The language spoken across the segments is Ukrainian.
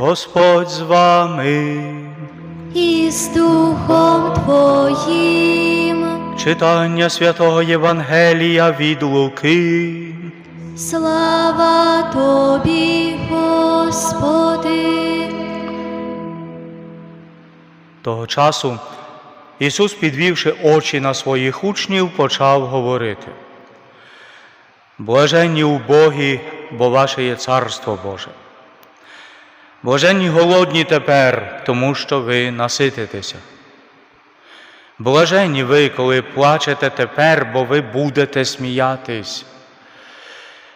Господь з вами. і з Духом Твоїм. Читання святого Євангелія від Луки. Слава Тобі, Господи. Того часу Ісус, підвівши очі на своїх учнів, почав говорити. Блаженні убогі, бо ваше є Царство Боже. Блаженні голодні тепер, тому що ви насититеся. Блаженні ви, коли плачете тепер, бо ви будете сміятись.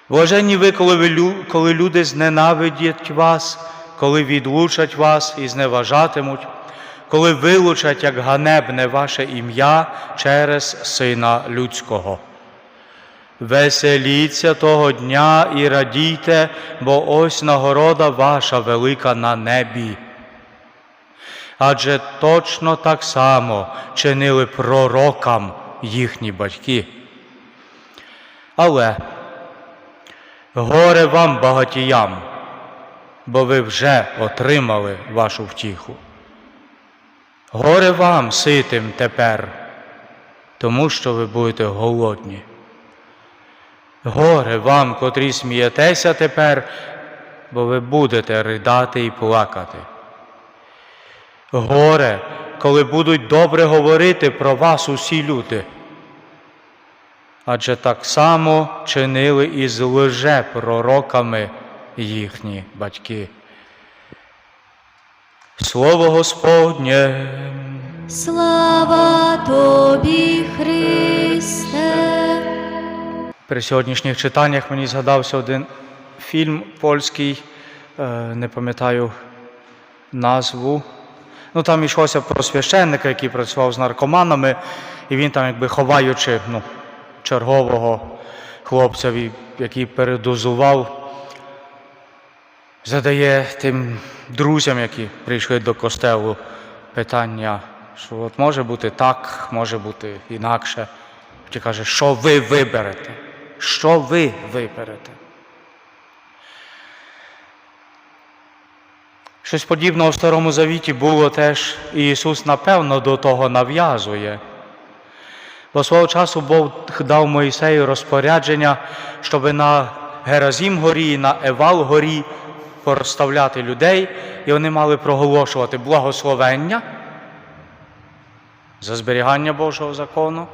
Блаженні ви, коли, ви, коли люди зненавидять вас, коли відлучать вас і зневажатимуть, коли вилучать як ганебне ваше ім'я через Сина Людського. Веселіться того дня і радійте, бо ось нагорода ваша велика на небі. Адже точно так само чинили пророкам їхні батьки. Але горе вам, багатіям, бо ви вже отримали вашу втіху. Горе вам, ситим тепер, тому що ви будете голодні. Горе вам, котрі смієтеся тепер, бо ви будете ридати і плакати. Горе, коли будуть добре говорити про вас усі люди. Адже так само чинили і з лжепророками їхні батьки. Слово Господнє. Слава Тобі, Христе. При сьогоднішніх читаннях мені згадався один фільм польський, е, не пам'ятаю назву. Ну там йшлося про священника, який працював з наркоманами, і він там, якби ховаючи ну, чергового хлопця, який передозував, задає тим друзям, які прийшли до костелу, питання, що от може бути так, може бути інакше. Ті каже, що ви виберете? Що ви виберете? Щось подібного в Старому Завіті було теж, і Ісус, напевно, до того нав'язує. Бо свого часу Бог дав Моїсею розпорядження, щоб на Геразім горі і на Евал горі порозставляти людей, і вони мали проголошувати благословення за зберігання Божого закону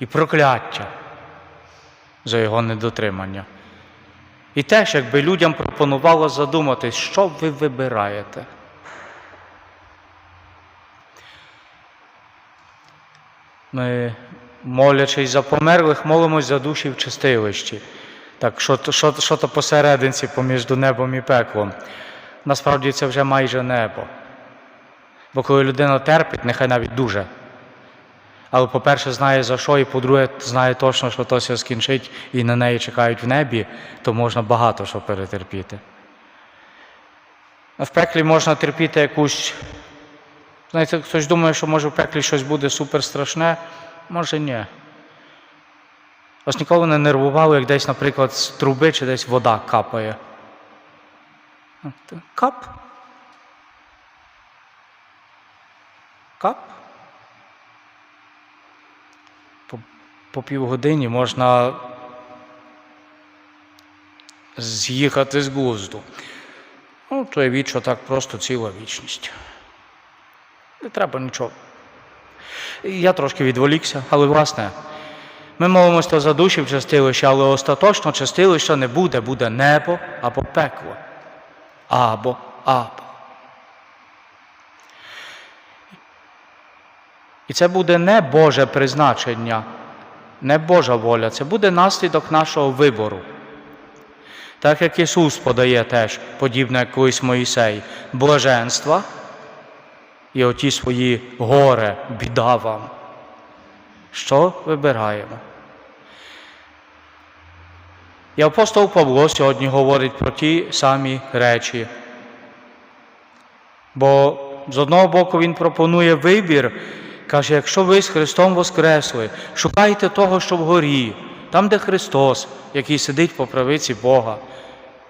і прокляття за його недотримання. І теж, якби людям пропонувало задуматись, що ви вибираєте. Ми, молячись за померлих, молимось за душі в чистилищі. Так, що, то- що, що то посерединці поміж небом і пеклом. Насправді це вже майже небо. Бо коли людина терпить, нехай навіть дуже. Але, по-перше, знає за що, і по-друге, знає точно, що то все скінчить і на неї чекають в небі, то можна багато що перетерпіти. В пеклі можна терпіти якусь. Знаєте, хтось думає, що може в пеклі щось буде суперстрашне, може ні. Вас ніколи не нервувало, як десь, наприклад, з труби чи десь вода капає. Кап. Кап. По півгодині можна з'їхати з глузду. Ну, то явіть, що так просто ціла вічність. Не треба нічого. Я трошки відволікся, але власне, ми молимося за душі в чистилищі, але остаточно чистилища не буде, буде небо або пекло. Або, або. І це буде не Боже призначення, не Божа воля, це буде наслідок нашого вибору. Так як Ісус подає теж, подібно як колись Моїсей, блаженства і оті свої горе, біда вам. Що вибираємо? І апостол Павло сьогодні говорить про ті самі речі. Бо з одного боку він пропонує вибір, каже, якщо ви з Христом воскресли, шукайте того, що вгорі, там, де Христос, який сидить по правиці Бога.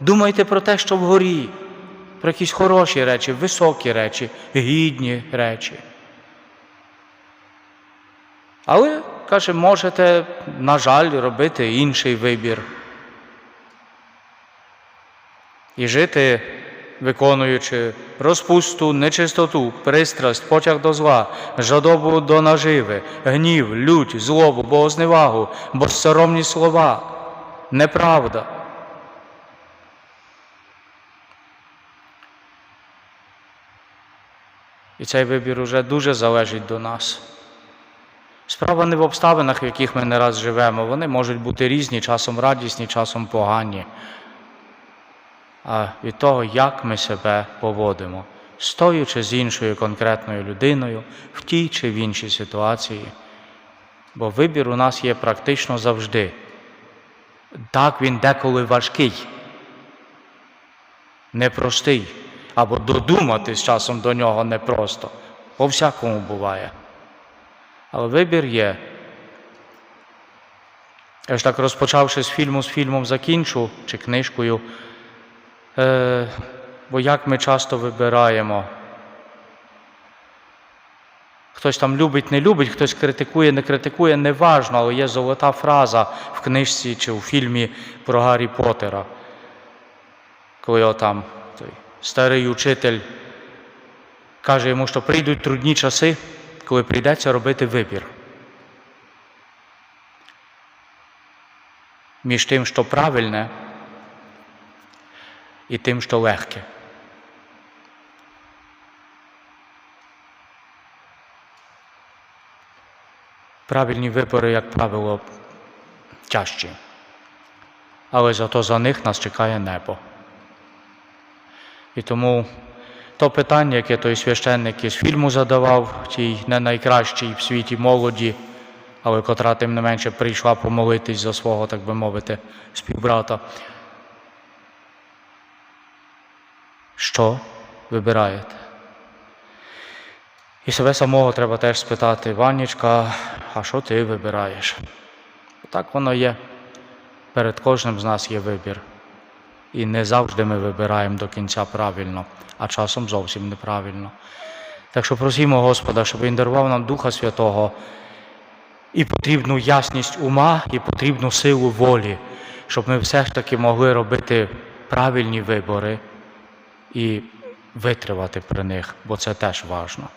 Думайте про те, що вгорі, про якісь хороші речі, високі речі, гідні речі. Але, каже, можете, на жаль, робити інший вибір. І жити, виконуючи розпусту, нечистоту, пристрасть, потяг до зла, жадобу до наживи, гнів, лють, злобу, богозневагу, безсоромні слова, неправда. І цей вибір уже дуже залежить до нас. Справа не в обставинах, в яких ми не раз живемо. Вони можуть бути різні, часом радісні, часом погані. А від того, як ми себе поводимо, з тою чи з іншою конкретною людиною, в тій чи в іншій ситуації. Бо вибір у нас є практично завжди. Так, він деколи важкий, непростий, або додуматись часом до нього непросто. По всякому буває. Але вибір є. Я ж так розпочавши з фільму, з фільмом закінчу чи книжкою. Е, бо як ми часто вибираємо. Хтось там любить, не любить, хтось критикує, не критикує, неважно, але є золота фраза в книжці чи у фільмі про Гаррі Поттера. Коли отам той старий учитель каже йому, що прийдуть трудні часи, коли прийдеться робити вибір. Між тим, що правильне, і тим, що легке. Правильні вибори, як правило, тяжчі, але зато за них нас чекає небо. І тому то питання, яке той священник із фільму задавав, тій не найкращій в світі молоді, але котра тим не менше прийшла помолитись за свого, так би мовити, співбрата. Що вибираєте? І себе самого треба теж спитати, Ванічка, а що ти вибираєш? Так воно є. Перед кожним з нас є вибір. І не завжди ми вибираємо до кінця правильно, а часом зовсім неправильно. Так що просімо Господа, щоб Він дарував нам Духа Святого і потрібну ясність ума, і потрібну силу волі, щоб ми все ж таки могли робити правильні вибори і витривати при них, бо це теж важливо.